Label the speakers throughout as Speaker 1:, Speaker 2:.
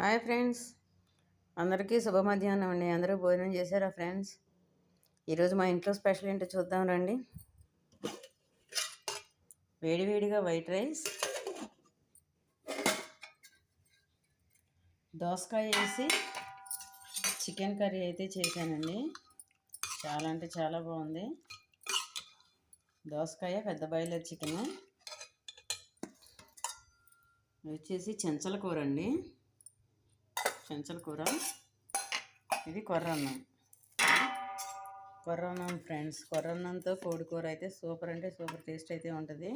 Speaker 1: Hi friends. అందరికీ శుభ మధ్యాహ్నం అండి. అందరూ భోజనం చేశారా ఫ్రెండ్స్? ఈరోజు మా ఇంట్లో స్పెషల్ ఏంటో చూద్దాం రండి. వేడివేడిగా వైట్ రైస్ దోసకాయ వేసి చికెన్ కర్రీ అయితే చేశానండి. చాలా అంటే చాలా బాగుంది. దోసకాయ పెద్ద బాయిలర్ చికెన్. వచ్చేసి చెంచల కూర అండి. చెంచల కూర. ఇది కొర్రన్నం. కొర్రన్నం ఫ్రెండ్స్ కొర్రన్నంతో కోడి కూర అయితే సూపర్ అంటే సూపర్ టేస్ట్ అయితే ఉంటుంది.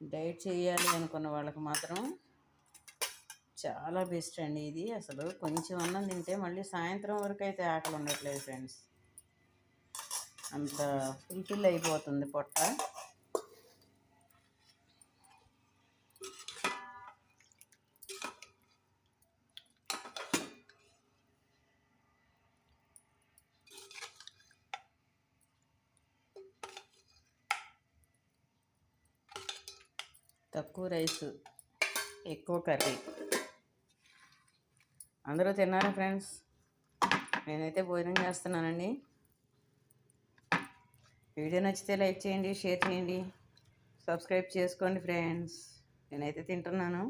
Speaker 1: డైట్ చేయాలి అనుకున్న వాళ్ళకి మాత్రం చాలా బెస్ట్ అండి ఇది. అసలు కొంచెం అన్నం తింటే మళ్ళీ సాయంత్రం వరకు అయితే ఆకలి ఉండట్లేదు ఫ్రెండ్స్ అంత ఫుల్ఫిల్ అయిపోతుంది పొట్ట. తక్కువ రైస్ ఎక్కువ కర్రీ. అందరూ తిన్నారా ఫ్రెండ్స్? నేనైతే భోజనం చేస్తున్నానండి. వీడియో నచ్చితే లైక్ చేయండి షేర్ చేయండి. సబ్స్క్రైబ్ చేసుకోండి ఫ్రెండ్స్. నేనైతే తింటున్నాను.